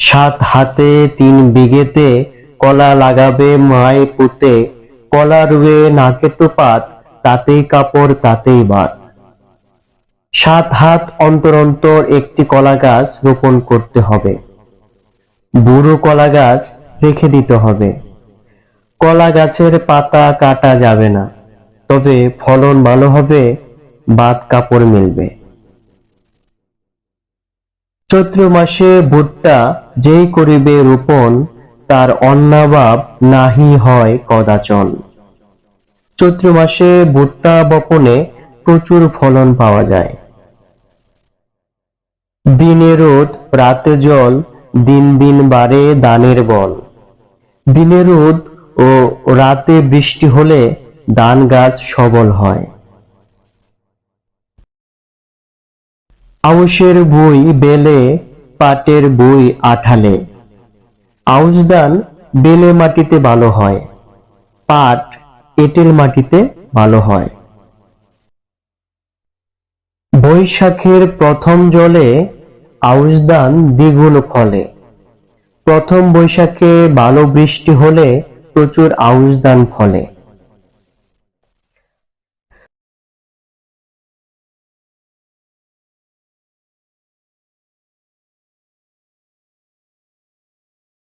সাত হাতে, তিন বিঘেতে কলা লাগাবে মায় পুঁতে। কলা রুয়ে নাকে টোপাত, তাতেই কাপড়, তাতেই বাত। সাত হাত অন্তর অন্তর একটি কলা গাছ রোপণ করতে হবে। বুড়ো কলা গাছ রেখে দিতে হবে। কলা গাছের পাতা কাটা যাবে না, তবে ফলন ভালো হবে, বাত কাপড় মিলবে। চৈত্র মাসে ভুট্টা যেই করিবে রোপণ, তার অন্নাভাব নাহি হয় কদাচন। চৈত্র মাসে ভুট্টা বপনে প্রচুর ফলন পাওয়া যায়। দিনে রোদ, রাতে জল, দিন দিন বাড়ে দানের বল। দিনে রোদ ও রাতে বৃষ্টি হলে ধান গাছ সবল হয়। আউশের বই বেলে, পাটের বই আঠালে। আউশ ধান বেলে মাটিতে ভালো হয়, পাট এঁটেল মাটিতে ভালো হয়। বৈশাখের প্রথম জলে আউশ ধান দ্বিগুণ ফলে। প্রথম বৈশাখে ভালো বৃষ্টি হলে প্রচুর আউশ ধান ফলে।